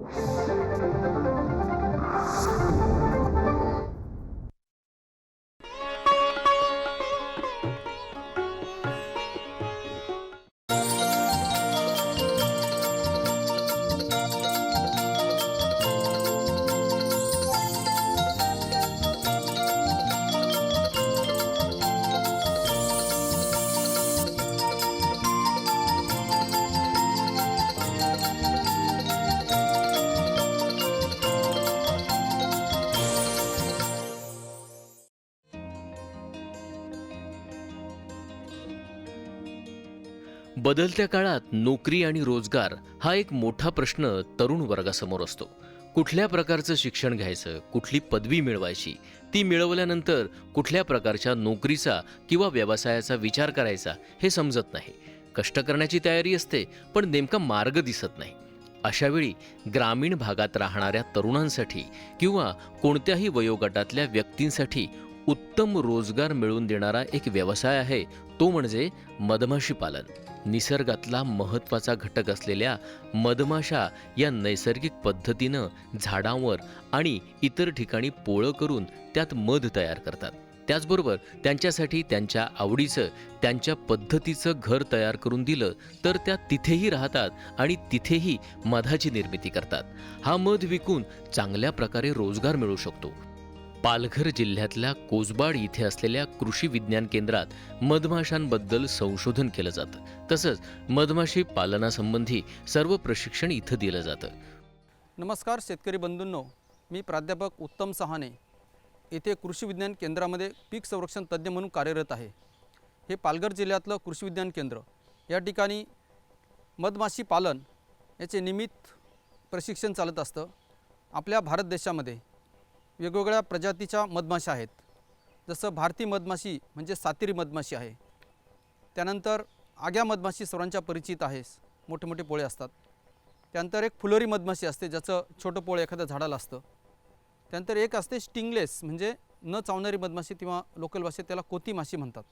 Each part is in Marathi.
Thank you. बदलत्या काळात नोकरी आणि रोजगार हा एक मोठा प्रश्न तरुण वर्गासमोर असतो. कुठल्या प्रकारचं शिक्षण घ्यायचं कुठली पदवी मिळवायची ती मिळवल्यानंतर कुठल्या प्रकारच्या नोकरीचा किंवा व्यवसायाचा विचार करायचा हे समजत नाही. कष्ट करण्याची तयारी असते पण नेमका मार्ग दिसत नाही. अशावेळी ग्रामीण भागात राहणाऱ्या तरुणांसाठी किंवा कोणत्याही वयोगटातल्या व्यक्तींसाठी उत्तम रोजगार मिळवून देणारा एक व्यवसाय आहे. तो म्हणजे मधमाशी पालन. निसर्गातला महत्त्वाचा घटक असलेल्या मधमाशा या नैसर्गिक पद्धतीनं झाडांवर आणि इतर ठिकाणी पोळं करून त्यात मध तयार करतात. त्याचबरोबर त्यांच्यासाठी त्यांच्या आवडीचं त्यांच्या पद्धतीचं घर तयार करून दिलं तर त्या तिथेही राहतात आणि तिथेही मधाची निर्मिती करतात. हा मध विकून चांगल्या प्रकारे रोजगार मिळू शकतो. पालघर जिल्ह्यातल्या कोसबाड इथे असलेल्या कृषी विज्ञान केंद्रात मधमाशांबद्दल संशोधन केलं जातं. तसंच मधमाशी पालनासंबंधी सर्व प्रशिक्षण इथं दिलं जातं. नमस्कार शेतकरी बंधूंनो. मी प्राध्यापक उत्तम सहाने येथे कृषी विज्ञान केंद्रामध्ये पीक संरक्षण तज्ज्ञ म्हणून कार्यरत आहे. हे पालघर जिल्ह्यातलं कृषी विज्ञान केंद्र. या ठिकाणी मधमाशी पालन याचे निमित्त प्रशिक्षण चालत असतं. आपल्या भारत देशामध्ये वेगवेगळ्या प्रजातीच्या मधमाशा आहेत. जसं भारती मधमाशी म्हणजे सातेरी मधमाशी आहे. त्यानंतर आग्या मधमाशी सर्वांच्या परिचित आहेस मोठे मोठे पोळे असतात. त्यानंतर एक फुलोरी मधमाशी असते ज्याचं छोटं पोळं एखाद्या झाडाला असतं. त्यानंतर एक असते स्टिंगलेस म्हणजे न चावणारी मधमाशी किंवा लोकल भाषेत त्याला कोती माशी म्हणतात.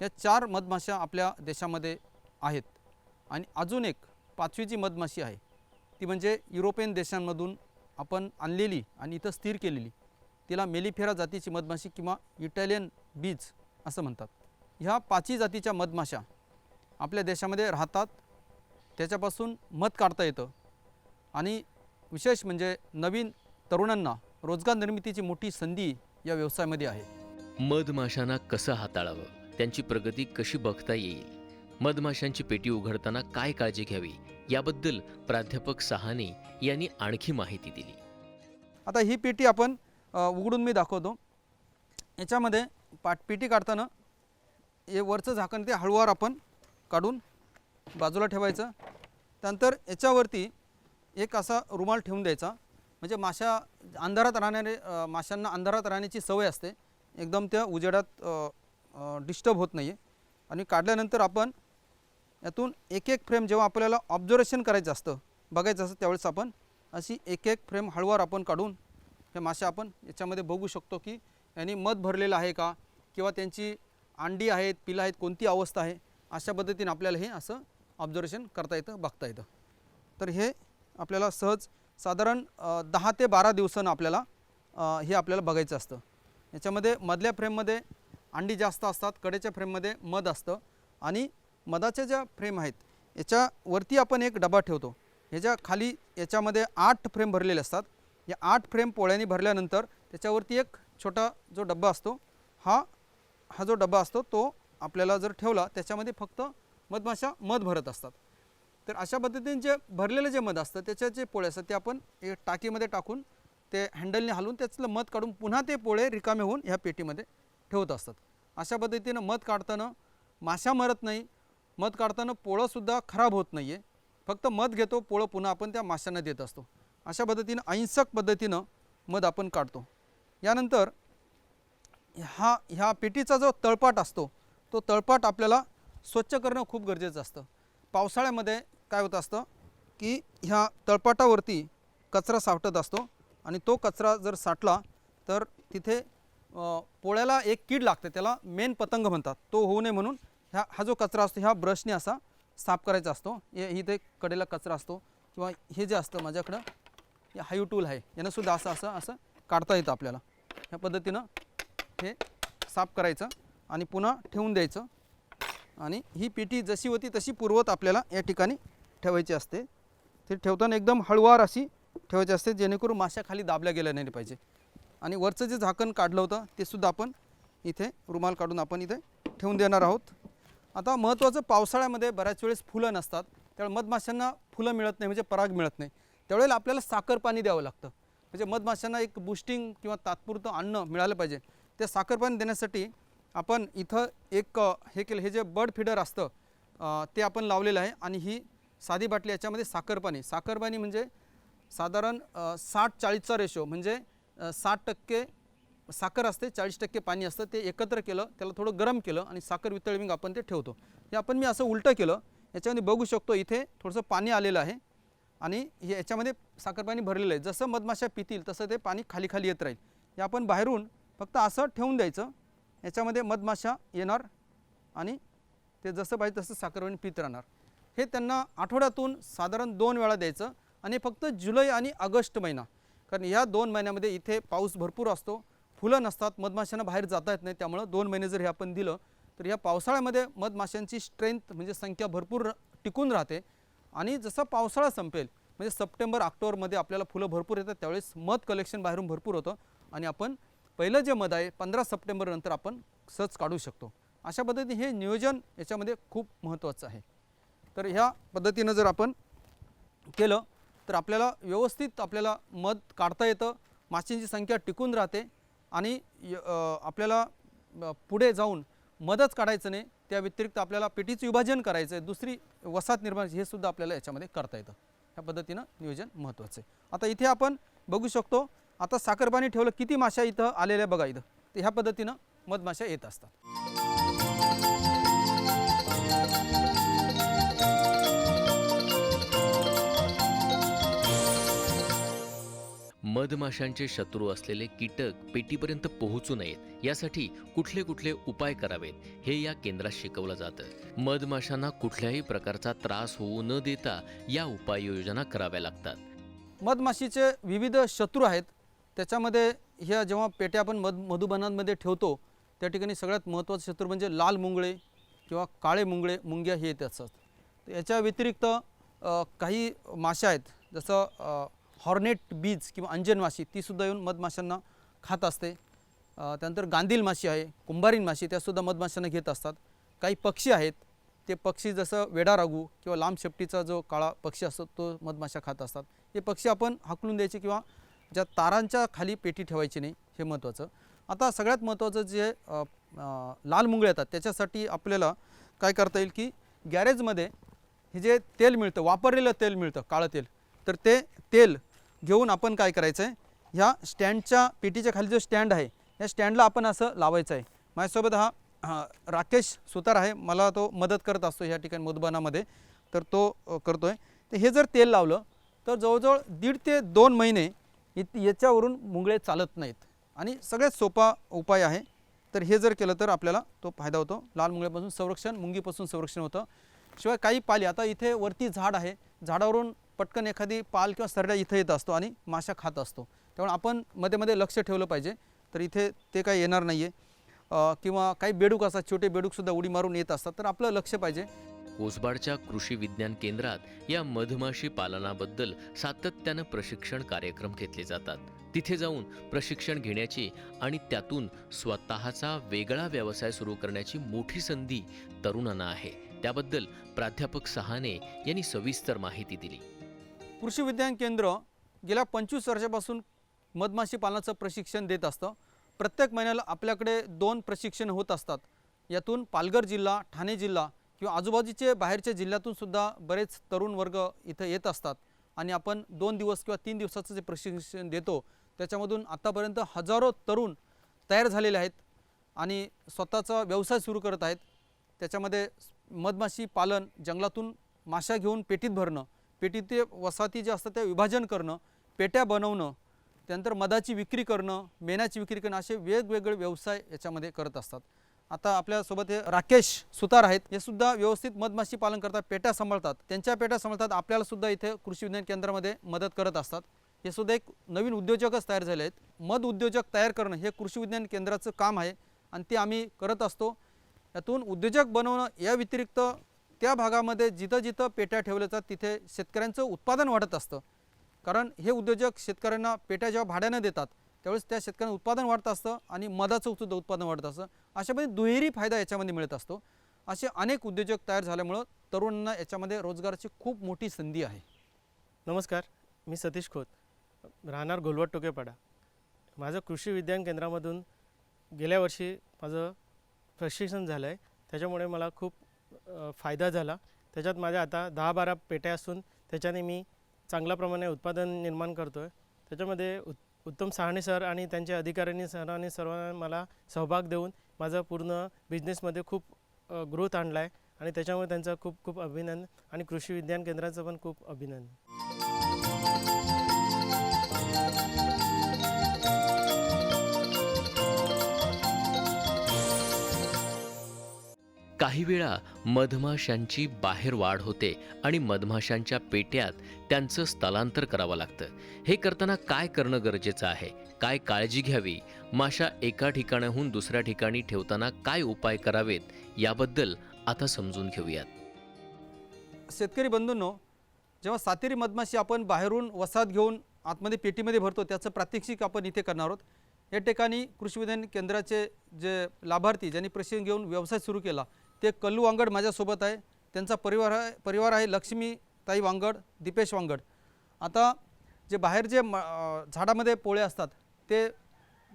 या चार मधमाशा आपल्या देशामध्ये आहेत. आणि अजून एक पाचवी जी मधमाशी आहे ती म्हणजे युरोपियन देशांमधून आपण आणलेली आणि इथं स्थिर केलेली. तिला मेलिफेरा जातीची मधमाशी किंवा इटालियन बीज असं म्हणतात. ह्या पाचही जातीच्या मधमाशा आपल्या देशामध्ये राहतात. त्याच्यापासून मध काढता येतं. आणि विशेष म्हणजे नवीन तरुणांना रोजगार निर्मितीची मोठी संधी या व्यवसायामध्ये आहे. मधमाशांना कसं हाताळावं? त्यांची प्रगती कशी बघता येईल? मधमाशांची पेटी उघडताना काय काळजी घ्यावी? याबद्दल प्राध्यापक सहाने यांनी आणखी माहिती दिली. आता ही पेटी आपण उघडून मी दाखवतो. याच्यामध्ये पाटपिटी काढताना हे वरचं झाकण ते हळूवार आपण काढून बाजूला ठेवायचं. त्यानंतर याच्यावरती एक असा रुमाल ठेवून द्यायचा. म्हणजे माशा अंधारात राहणारे माशांना अंधारात राहण्याची सवय असते. एकदम त्या उजेडात डिस्टर्ब होत नाही आहे आणि काढल्यानंतर आपण यातून एक एक फ्रेम जेव्हा आपल्याला ऑब्झर्वेशन करायचं असतं बघायचं असतं त्यावेळेस आपण अशी एक एक फ्रेम हळूवार आपण काढून हे मासे आपण याच्यामध्ये बघू शकतो की यांनी मध भरलेलं आहे का? किंवा त्यांची अंडी आहेत पिलं आहेत कोणती अवस्था आहे? अशा पद्धतीने आपल्याला हे असं ऑब्झर्वेशन करता येतं बघता येतं. तर हे आपल्याला सहज साधारण दहा ते बारा दिवसानं आपल्याला हे आपल्याला बघायचं असतं. याच्यामध्ये मधल्या फ्रेममध्ये अंडी जास्त असतात कडेच्या फ्रेममध्ये मध असतं आणि मधाच्या ज्या फ्रेम आहेत याच्यावरती आपण एक डबा ठेवतो. ह्याच्या खाली याच्यामध्ये आठ फ्रेम भरलेले असतात या आठ फ्रेम पोळ्याने भरल्यानंतर त्याच्यावरती एक छोटा जो डब्बा असतो हा हा जो डब्बा असतो तो आपल्याला जर ठेवला त्याच्यामध्ये फक्त मधमाशा मध भरत असतात. तर अशा पद्धतीने जे भरलेलं जे मध असतं त्याच्या जे पोळे असतात ते आपण एक टाकीमध्ये टाकून ते हँडलने हलवून त्यातलं मध काढून पुन्हा ते पोळे रिकामे होऊन ह्या पेटीमध्ये ठेवत असतात. अशा पद्धतीनं मध काढताना माशा मरत नाही मध काढताना पोळंसुद्धा खराब होत नाही आहे फक्त मध घेतो पोळं पुन्हा आपण त्या माशांना देत असतो. अशा पद्धतीनं अहिंसक पद्धतीनं मध आपण काढतो. यानंतर हा ह्या पेटीचा जो तळपाट असतो तो तळपाट आपल्याला स्वच्छ करणं खूप गरजेचं असतं. पावसाळ्यामध्ये काय होत असतं की ह्या तळपाटावरती कचरा साठत असतो आणि तो कचरा जर साठला तर तिथे पोळ्याला एक कीड लागते त्याला मेन पतंग म्हणतात. तो होऊ नये म्हणून ह्या हा जो कचरा असतो ह्या ब्रशने असा साफ करायचा असतो. हे इथे कडेला कचरा असतो किंवा हे जे असतं माझ्याकडं हायू टूल आहे. यानंसुद्धा असं असं असं काढता येतं आपल्याला. ह्या पद्धतीनं हे साफ करायचं आणि पुन्हा ठेवून द्यायचं. आणि ही पिठी जशी होती तशी पूर्वत आपल्याला या ठिकाणी ठेवायची असते. ते ठेवताना एकदम हळुवार अशी ठेवायची असते जेणेकरून माश्या खाली दाबल्या गेल्या नाही पाहिजे. आणि वरचं जे झाकण काढलं होतं ते सुद्धा आपण इथे रुमाल काढून आपण इथे ठेवून देणार आहोत. आता महत्त्वाचं पावसाळ्यामध्ये बऱ्याच वेळेस फुलं नसतात. त्यामुळे मधमाशांना फुलं मिळत नाही म्हणजे पराग मिळत नाही. त्यावेळेला आपल्याला साखर पाणी द्यावं लागतं. म्हणजे मधमाशांना एक बुस्टिंग किंवा तात्पुरतं अन्न मिळालं पाहिजे. ते साखर पाणी देण्यासाठी आपण इथं एक हे केलं हे जे बर्ड फिडर असतं ते आपण लावलेलं आहे आणि ही साधी बाटली याच्यामध्ये साखर पाणी. साखर पाणी म्हणजे साधारण साठ चाळीसचा रेशो म्हणजे साठ टक्के साखर असते चाळीस टक्के पाणी असतं ते एकत्र केलं त्याला थोडं गरम केलं आणि साखर वितळविंग आपण ते ठेवतो. हे आपण मी असं उलटं केलं. याच्यामध्ये बघू शकतो इथे थोडंसं पाणी आलेलं आहे. आणि हे याच्यामध्ये साखर पाणी भरलेलं आहे. जसं मधमाशा पितील तसं ते पाणी खाली खाली येत राहील. हे आपण बाहेरून फक्त असं ठेवून द्यायचं. याच्यामध्ये मधमाशा येणार आणि ते जसं पाहिजे तसं साखर पाणी पित राहणार. हे त्यांना आठवड्यातून साधारण दोन वेळा द्यायचं आणि फक्त जुलै आणि ऑगस्ट महिना. कारण या दोन महिन्यामध्ये इथे पाऊस भरपूर असतो. फुलं नसतात मधमाशांना बाहेर जाता येत नाही. त्यामुळं दोन महिने जर हे आपण दिलं तर या पावसाळ्यामध्ये मधमाशांची स्ट्रेंथ म्हणजे संख्या भरपूर टिकून राहते. आणि जसा पावसाळा संपेल म्हणजे सप्टेंबर ऑक्टोबरमध्ये आपल्याला फुलं भरपूर येतात त्यावेळेस मध कलेक्शन बाहेरून भरपूर होतं. आणि आपण पहिलं जे मध आहे पंधरा सप्टेंबरनंतर आपण सच काढू शकतो. अशा पद्धतीने हे नियोजन याच्यामध्ये खूप महत्त्वाचं आहे. तर ह्या पद्धतीनं जर आपण केलं तर आपल्याला व्यवस्थित आपल्याला मध काढता येतं माशांची संख्या टिकून राहते आणि य- आपल्याला पुढे जाऊन मधच काढायचं नाही त्या व्यतिरिक्त आपल्याला पेटीचं विभाजन करायचं आहे दुसरी वसाहत निर्माण हे सुद्धा आपल्याला याच्यामध्ये करता येतं. ह्या पद्धतीनं नियोजन महत्त्वाचं आहे. आता इथे आपण बघू शकतो आता साखरपाणी ठेवलं किती माशा इथं आलेल्या बघा इथं. तर ह्या पद्धतीनं मधमाशा येत असतात. मधमाशांचे शत्रू असलेले कीटक पेटीपर्यंत पोहोचू नयेत. यासाठी कुठले कुठले उपाय करावेत हे या केंद्रात शिकवलं जातं. मधमाशांना कुठल्याही प्रकारचा त्रास होऊ न देता या उपाययोजना कराव्या लागतात. मधमाशीचे विविध शत्रू आहेत. त्याच्यामध्ये ह्या जेव्हा पेट्या आपण मध मधुबनांमध्ये ठेवतो त्या ठिकाणी सगळ्यात महत्त्वाचे शत्रू म्हणजे लाल मुंगळे किंवा काळे मुंगळे मुंग्या हे येत असतात. याच्या व्यतिरिक्त काही माशा आहेत. जसं हॉर्नेट बीज किंवा अंजन माशी तीसुद्धा येऊन मधमाशांना खात असते. त्यानंतर गांधील माशी आहे कुंभारीन माशी त्यासुद्धा मधमाशांना घेत असतात. काही पक्षी आहेत ते पक्षी जसं वेडारागू किंवा लांब शेपटीचा जो काळा पक्षी असतो तो मधमाशा खात असतात. हे पक्षी आपण हाकलून द्यायचे किंवा ज्या तारांच्या खाली पेटी ठेवायची नाही हे महत्त्वाचं. आता सगळ्यात महत्त्वाचं जे लाल मुंगळे येतात त्याच्यासाठी आपल्याला काय करता येईल की गॅरेजमध्ये हे जे तेल मिळतं वापरलेलं तेल मिळतं काळं तेल तर ते तेल घेऊन आपण काय करायचं आहे ह्या स्टँडच्या पेटीच्या खाली जो स्टँड आहे या स्टँडला आपण असं लावायचं आहे माझ्यासोबत हा हा राकेश सुतार आहे. मला तो मदत करत असतो ह्या ठिकाणी मुदबनामध्ये तर तो करतो आहे तर हे जर तेल लावलं तर जवळजवळ दीड ते दोन महिने इत याच्यावरून मुंगळे चालत नाहीत. आणि सगळ्यात सोपा उपाय आहे. तर हे जर केलं तर आपल्याला तो फायदा होतो. लाल मुंगळ्यापासून संरक्षण मुंगीपासून संरक्षण होतं. शिवाय काही पाली आता इथे वरती झाड आहे. झाडावरून पटकन एखादी पाल किंवा सरड्या इथं येत असतो आणि माशा खात असतो. त्यामुळे आपण मध्ये मध्ये लक्ष ठेवलं पाहिजे. तर इथे ते काही येणार नाही आहे किंवा काही बेडूक असतात छोटे बेडूकसुद्धा उडी मारून येत असतात. तर आपलं लक्ष पाहिजे. कोसबाडच्या कृषी विज्ञान केंद्रात या मधमाशी पालनाबद्दल सातत्यानं प्रशिक्षण कार्यक्रम घेतले जातात. तिथे जाऊन प्रशिक्षण घेण्याची आणि त्यातून स्वतःचा वेगळा व्यवसाय सुरू करण्याची मोठी संधी तरुणांना आहे. त्याबद्दल प्राध्यापक सहाने यांनी सविस्तर माहिती दिली. कृषी विज्ञान केंद्र गेल्या पंचवीस वर्षापासून मधमाशी पालनाचं प्रशिक्षण देत असतं. प्रत्येक महिन्याला आपल्याकडे दोन प्रशिक्षण होत असतात. यातून पालघर जिल्हा ठाणे जिल्हा किंवा आजूबाजूचे बाहेरच्या जिल्ह्यातून सुद्धा बरेच तरुण वर्ग इथं येत असतात. आणि आपण दोन दिवस किंवा तीन दिवसाचं जे प्रशिक्षण देतो त्याच्यामधून आत्तापर्यंत हजारो तरुण तयार झालेले आहेत आणि स्वतःचा व्यवसाय सुरू करत आहेत. त्याच्यामध्ये मधमाशी पालन जंगलातून माशा घेऊन पेटीत भरणं पेटीत ते वसाहती ज्या असतात त्या विभाजन करणं पेट्या बनवणं त्यानंतर मधाची विक्री करणं मेणाची विक्री करणं असे वेगवेगळे व्यवसाय याच्यामध्ये करत असतात. आता आपल्यासोबत हे राकेश सुतार आहेत. हे सुद्धा व्यवस्थित मधमाशी पालन करतात पेट्या सांभाळतात. त्यांच्या पेट्या सांभाळतात आपल्याला सुद्धा इथे कृषी विज्ञान केंद्रामध्ये मदत करत असतात. हे सुद्धा एक नवीन उद्योजकच तयार झाले आहेत. मध उद्योजक तयार करणं हे कृषी विज्ञान केंद्राचं काम आहे आणि ते आम्ही करत असतो. यातून उद्योजक बनवणं या व्यतिरिक्त त्या भागामध्ये जिथं जिथं पेट्या ठेवल्या जातात तिथे शेतकऱ्यांचं उत्पादन वाढत असतं. कारण हे उद्योजक शेतकऱ्यांना पेट्या जेव्हा भाड्यानं देतात त्यावेळेस त्या शेतकऱ्यांना उत्पादन वाढत असतं आणि मधाचं सुद्धा उत्पादन वाढत असतं. अशामध्ये दुहेरी फायदा याच्यामध्ये मिळत असतो. असे अनेक उद्योजक तयार झाल्यामुळं तरुणांना याच्यामध्ये रोजगाराची खूप मोठी संधी आहे. नमस्कार मी सतीश खोत. राहणार घोलवट टोकेपाडा. माझं कृषी विज्ञान केंद्रामधून गेल्या वर्षी माझं प्रशिक्षण झालं आहे त्याच्यामुळे मला खूप फायदा झाला. त्याच्यात माझ्या आता दहा बारा पेट्या असून त्याच्याने मी चांगल्या प्रमाणे उत्पादन निर्माण करतो आहे त्याच्यामध्ये उत् उत्तम सहाणे सर आणि त्यांच्या अधिकाऱ्यांनी सरांनी सर्वांना मला सहभाग देऊन माझा पूर्ण बिझनेसमध्ये खूप ग्रोथ आणला आहे आणि त्याच्यामुळे त्यांचं खूप खूप अभिनंदन आणि कृषी विज्ञान केंद्राचं पण खूप अभिनंदन. काही वेळा मधमाशांची बाहेर वाढ होते आणि मधमाशांच्या पेट्यात त्यांचं स्थलांतर करावं लागतं. हे करताना काय करणं गरजेचं आहे? काय काळजी घ्यावी? माशा एका ठिकाणाहून दुसऱ्या ठिकाणी ठेवताना काय उपाय करावेत? याबद्दल आता समजून घेऊयात. शेतकरी बंधूंनो जेव्हा सातेरी मधमाशी आपण बाहेरून वसाहत घेऊन आतमध्ये पेटीमध्ये भरतो त्याचं प्रात्यक्षिक आपण इथे करणार आहोत. या ठिकाणी कृषी विज्ञान केंद्राचे जे लाभार्थी ज्यांनी प्रशिक्षण घेऊन व्यवसाय सुरू केला ते कल्लू वांगड माझ्यासोबत आहे. त्यांचा परिवार आहे परिवार आहे लक्ष्मीताई वांगड दीपेश वांगड. आता जे बाहेर जे म झाडामध्ये पोळे असतात ते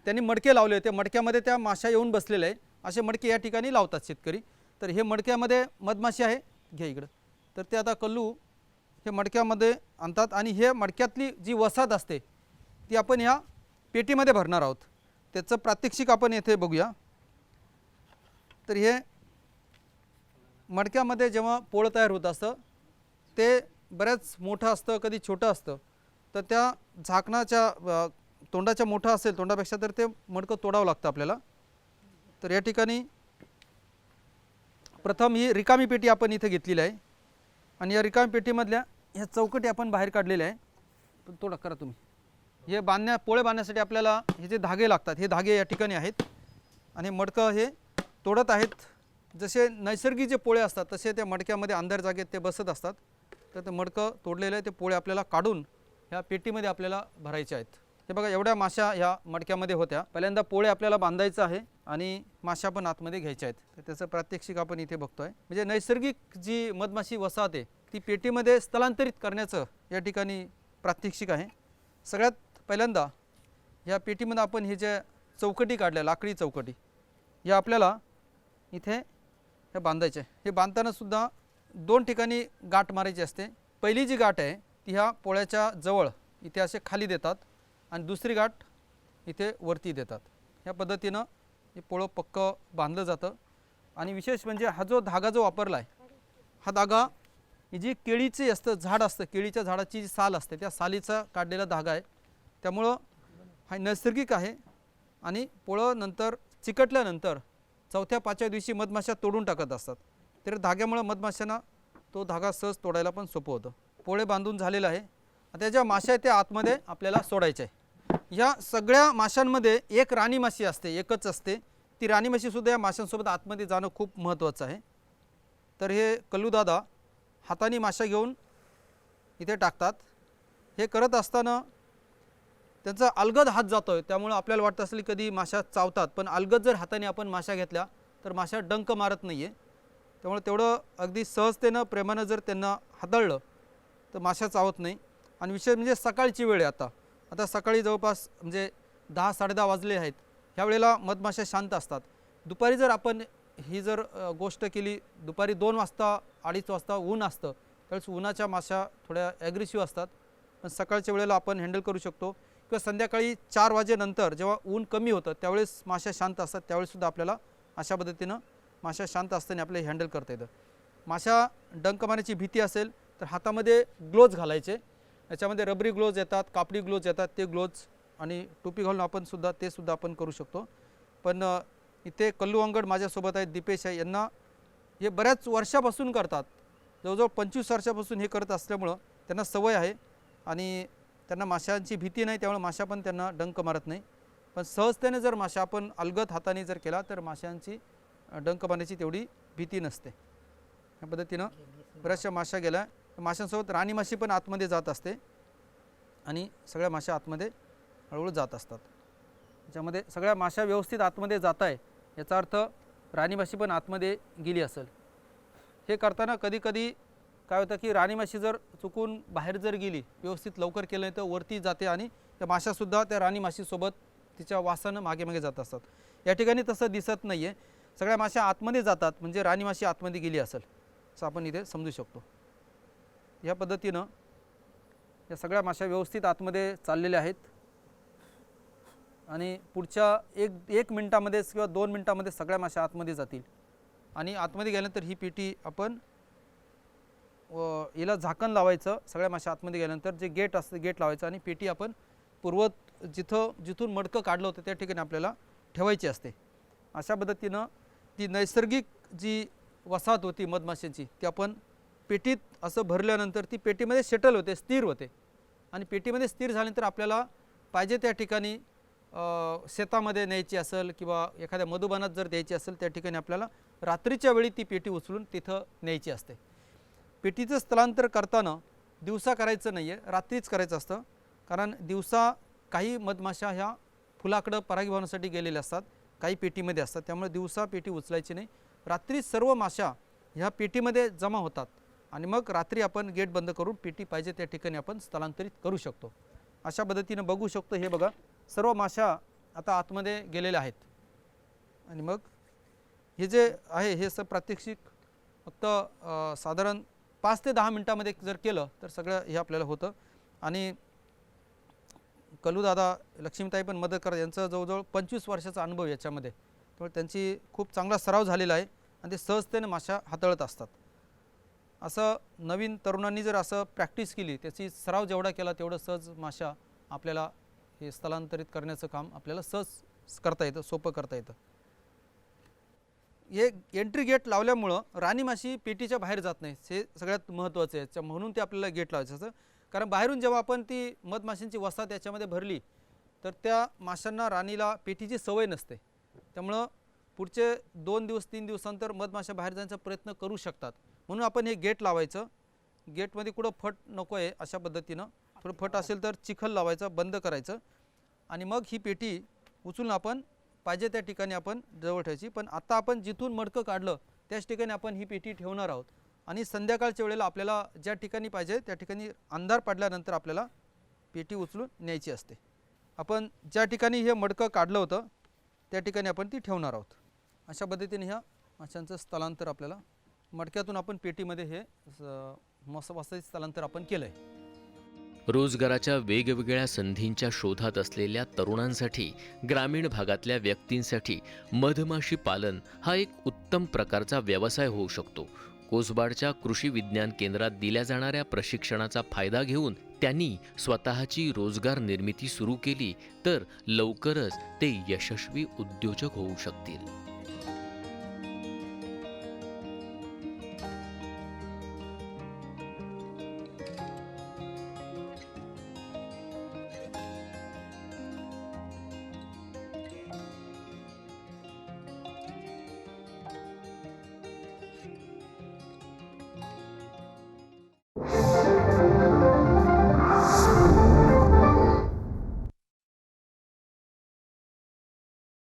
त्यांनी मडके लावले होते. मडक्यामध्ये त्या माशा येऊन बसलेल्या आहे असे मडके या ठिकाणी लावतात शेतकरी. तर हे मडक्यामध्ये मधमाशी आहे. घ्या इकडं. तर ते आता कल्लू हे मडक्यामध्ये आणतात आणि हे मडक्यातली जी वसाहत असते ती आपण ह्या पेटीमध्ये भरणार आहोत. त्याचं प्रात्यक्षिक आपण येथे बघूया. तर हे मडक्यामध्ये जेव्हा पोळं तयार होत असतं ते बऱ्याच मोठं असतं कधी छोटं असतं. तर त्या झाकणाच्या तोंडाच्या मोठं असेल तोंडापेक्षा तर ते मडकं तोडावं लागतं आपल्याला. तर या ठिकाणी प्रथम ही रिकामी पेटी आपण इथे घेतलेली आहे. आणि या रिकामी पेटीमधल्या ह्या चौकटी आपण बाहेर काढलेल्या आहे. पण तोडा करा तुम्ही. हे बांधण्या पोळे बांधण्यासाठी आपल्याला हे जे धागे लागतात हे धागे या ठिकाणी आहेत. आणि मडकं हे तोडत आहेत. जसे नैसर्गिक जे पोळे असतात तसे त्या मडक्यामध्ये अंधार जागेत ते बसत असतात. तर ते मडकं तोडलेलं आहे ते पोळे आपल्याला काढून ह्या पेटीमध्ये आपल्याला भरायचे आहेत. हे बघा एवढ्या माशा ह्या मडक्यामध्ये होत्या. पहिल्यांदा पोळे आपल्याला बांधायचं आहे आणि माशा पण आतमध्ये घ्यायच्या आहेत. तर त्याचं प्रात्यक्षिक आपण इथे बघतोय. म्हणजे नैसर्गिक जी मधमाशी वसाहत आहे ती पेटीमध्ये स्थलांतरित करण्याचं या ठिकाणी प्रात्यक्षिक आहे. सगळ्यात पहिल्यांदा ह्या पेटीमध्ये आपण हे ज्या चौकटी काढल्या लाकडी चौकटी या आपल्याला इथे हे बांधायचे. हे बांधताना सुद्धा दोन ठिकाणी गाठ मारायची असते. पहिली जी गाठ आहे ती ह्या पोळ्याच्या जवळ इथे असे खाली देतात आणि दुसरी गाठ इथे वरती देतात. ह्या पद्धतीनं हे पोळं पक्कं बांधलं जातं. आणि विशेष म्हणजे हा जो धागा जो वापरला आहे हा धागा ही जी केळीची असतं झाड असतं केळीच्या झाडाची जी साल असते त्या सालीचा काढलेला धागा आहे. त्यामुळं हा नैसर्गिक आहे आणि पोळं नंतर चिकटल्यानंतर चौथ्या पाचव्या दिवशी मधमाशा तोडून टाकत असतात. तर धाग्यामुळं मधमाशांना तो धागा सहज तोडायला पण सोपं होतं. पोळे बांधून झालेलं आहे. आता ज्या माशा आहेत त्या आतमध्ये आपल्याला सोडायच्या आहे. ह्या सगळ्या माशांमध्ये एक राणी माशी असते एकच असते. ती राणी माशीसुद्धा या माशांसोबत आतमध्ये जाणं खूप महत्त्वाचं आहे. तर हे कल्लूदादा हाताने माशा घेऊन इथे टाकतात. हे करत असताना त्यांचा अलगद हात जातो आहे त्यामुळं आपल्याला वाटतं असेल कधी माशा चावतात. पण अलगद जर हाताने आपण माशा घेतल्या तर माशा डंक मारत नाही आहे त्यामुळे तेवढं अगदी सहजतेनं प्रेमानं जर त्यांना हाताळलं तर माशा चावत नाही. आणि विशेष म्हणजे सकाळची वेळ आहे आता. आता सकाळी जवळपास म्हणजे दहा साडेदहा वाजले आहेत. ह्या वेळेला मधमाशा शांत असतात. दुपारी जर आपण ही जर गोष्ट केली दुपारी दोन वाजता अडीच वाजता ऊन असतं. त्यावेळेस उन्हाच्या माशा थोड्या ॲग्रेसिव्ह असतात. पण सकाळच्या वेळेला आपण हँडल करू शकतो. किंवा संध्याकाळी चार वाजेनंतर जेव्हा ऊन कमी होतं त्यावेळेस माशा शांत असतात. त्यावेळेससुद्धा आपल्याला अशा पद्धतीनं माशा शांत असताना आपल्याला हँडल करता येतं. माशा डंक मारण्याची भीती असेल तर हातामध्ये ग्लोज घालायचे. याच्यामध्ये रबरी ग्लोज येतात कापडी ग्लोज येतात ते ग्लोज आणि टोपी घालून आपण सुद्धा ते सुद्धा आपण करू शकतो. पण इथे कल्लू अंगड माझ्यासोबत आहेत दीपेश आहे. यांना हे बऱ्याच वर्षापासून करतात. जवळजवळ पंचवीस वर्षापासून हे करत असल्यामुळं त्यांना सवय आहे. आणि त्यांना माशांची भीती नाही त्यामुळे माशा पण त्यांना डंक मारत नाही. पण सहजतेने जर माशा आपण अलगद हाताने जर केला तर माशांची डंक मारण्याची तेवढी भीती नसते. या पद्धतीनं बऱ्याचशा माशा गेल्या. माशांसोबत राणी माशी पण आतमध्ये जात असते आणि सगळ्या माशा आतमध्ये हळूहळू जात असतात. त्याच्यामध्ये सगळ्या माशा व्यवस्थित आतमध्ये जात आहे याचा अर्थ राणी माशी पण आतमध्ये गेली असेल. हे करताना कधीकधी काय होतं की राणी माशी जर चुकून बाहेर जर गेली व्यवस्थित लवकर केलं तर वरती जाते आणि त्या माशासुद्धा त्या राणी माशीसोबत तिच्या वासानं मागे मागे जात असतात. या ठिकाणी तसं दिसत नाही आहे सगळ्या माशा आतमध्ये जातात म्हणजे राणी माशी आतमध्ये गेली असेल असं आपण इथे समजू शकतो. या पद्धतीनं या सगळ्या माशा व्यवस्थित आतमध्ये चाललेल्या आहेत. आणि पुढच्या एक एक मिनटामध्येच किंवा दोन मिनटामध्ये सगळ्या माशा आतमध्ये जातील. आणि आतमध्ये गेल्यानंतर ही पेटी आपण याला झाकण लावायचं सगळ्या माशा आतमध्ये गेल्यानंतर जे गेट असतं गेट लावायचं आणि पेटी आपण पूर्वत जिथं जिथून मडकं काढलं होतं त्या ठिकाणी आपल्याला ठेवायची असते. अशा पद्धतीनं ती नैसर्गिक जी वसाहत होती मधमाशांची ती आपण पेटीत असं भरल्यानंतर ती पेटीमध्ये सेटल होते स्थिर होते. आणि पेटीमध्ये स्थिर झाल्यानंतर आपल्याला पाहिजे त्या ठिकाणी शेतामध्ये न्यायची असेल किंवा एखाद्या मधुबानात जर द्यायची असेल त्या ठिकाणी आपल्याला रात्रीच्या वेळी ती पेटी उचलून तिथं न्यायची असते. पेटीचं स्थलांतर करताना दिवसा करायचं नाही आहे रात्रीच करायचं असतं. कारण दिवसा काही मधमाशा ह्या फुलाकडं परागीभवनासाठी गेलेल्या असतात काही पेटीमध्ये असतात. त्यामुळे दिवसा पेटी उचलायची नाही. रात्री सर्व माशा ह्या पेटीमध्ये जमा होतात आणि मग रात्री आपण गेट बंद करून पेटी पाहिजे त्या ठिकाणी आपण स्थलांतरित करू शकतो. अशा पद्धतीनं बघू शकतो हे बघा. सर्व माशा आता आतमध्ये गेलेल्या आहेत. आणि मग हे जे आहे हे स प्रात्यक्षिक फक्त साधारण पाच ते दहा मिनटामध्ये जर केलं तर सगळं हे आपल्याला होतं. आणि कलूदादा लक्ष्मीताई पण मदत करतात. यांचा जवळजवळ पंचवीस वर्षाचा अनुभव याच्यामध्ये. त्यामुळे त्यांची खूप चांगला सराव झालेला आहे आणि ते सहजतेने माशा हाताळत असतात. असं नवीन तरुणांनी जर असं प्रॅक्टिस केली त्याची सराव जेवढा केला तेवढं सहज माशा आपल्याला हे स्थलांतरित करण्याचं काम आपल्याला सहज करता येतं सोपं करता येतं. हे एंट्री गेट लावल्यामुळं राणी माशी पेटीच्या बाहेर जात नाही हे सगळ्यात महत्त्वाचं आहे. त्या- म्हणून ते आपल्याला गेट लावायचं असं. कारण बाहेरून जेव्हा आपण ती मधमाशांची वसाहत याच्यामध्ये भरली तर त्या माशांना राणीला पेटीची सवय नसते. त्यामुळं पुढचे दोन दिवस तीन दिवसांतर मधमाशा बाहेर जाण्याचा प्रयत्न करू शकतात. म्हणून आपण हे गेट लावायचं. गेटमध्ये कुठं फट नको आहे अशा पद्धतीनं. थोडं फट असेल तर चिखल लावायचं बंद करायचं. आणि मग ही पेटी उचलून आपण पाहिजे त्या ठिकाणी आपण जवळ ठेवायची. पण आता आपण जिथून मडकं काढलं त्याच ठिकाणी आपण ही पेटी ठेवणार आहोत. आणि संध्याकाळच्या वेळेला आपल्याला ज्या ठिकाणी पाहिजे त्या ठिकाणी अंधार पडल्यानंतर आपल्याला पेटी उचलून न्यायची असते. आपण ज्या ठिकाणी हे मडकं काढलं होतं त्या ठिकाणी आपण ती ठेवणार आहोत. अशा पद्धतीने ह्या माशांचं स्थलांतर आपल्याला मडक्यातून आपण पेटीमध्ये हे मस वसाहती स्थलांतर आपण केलं आहे रोजगाराच्या वेगवेगळ्या संधींच्या शोधात असलेल्या तरुणांसाठी ग्रामीण भागातल्या व्यक्तींसाठी मधमाशी पालन हा एक उत्तम प्रकारचा व्यवसाय होऊ शकतो. कोसबाडच्या कृषी विज्ञान केंद्रात दिल्या जाणाऱ्या प्रशिक्षणाचा फायदा घेऊन त्यांनी स्वतःची रोजगार निर्मिती सुरू केली तर लवकरच ते यशस्वी उद्योजक होऊ शकतील.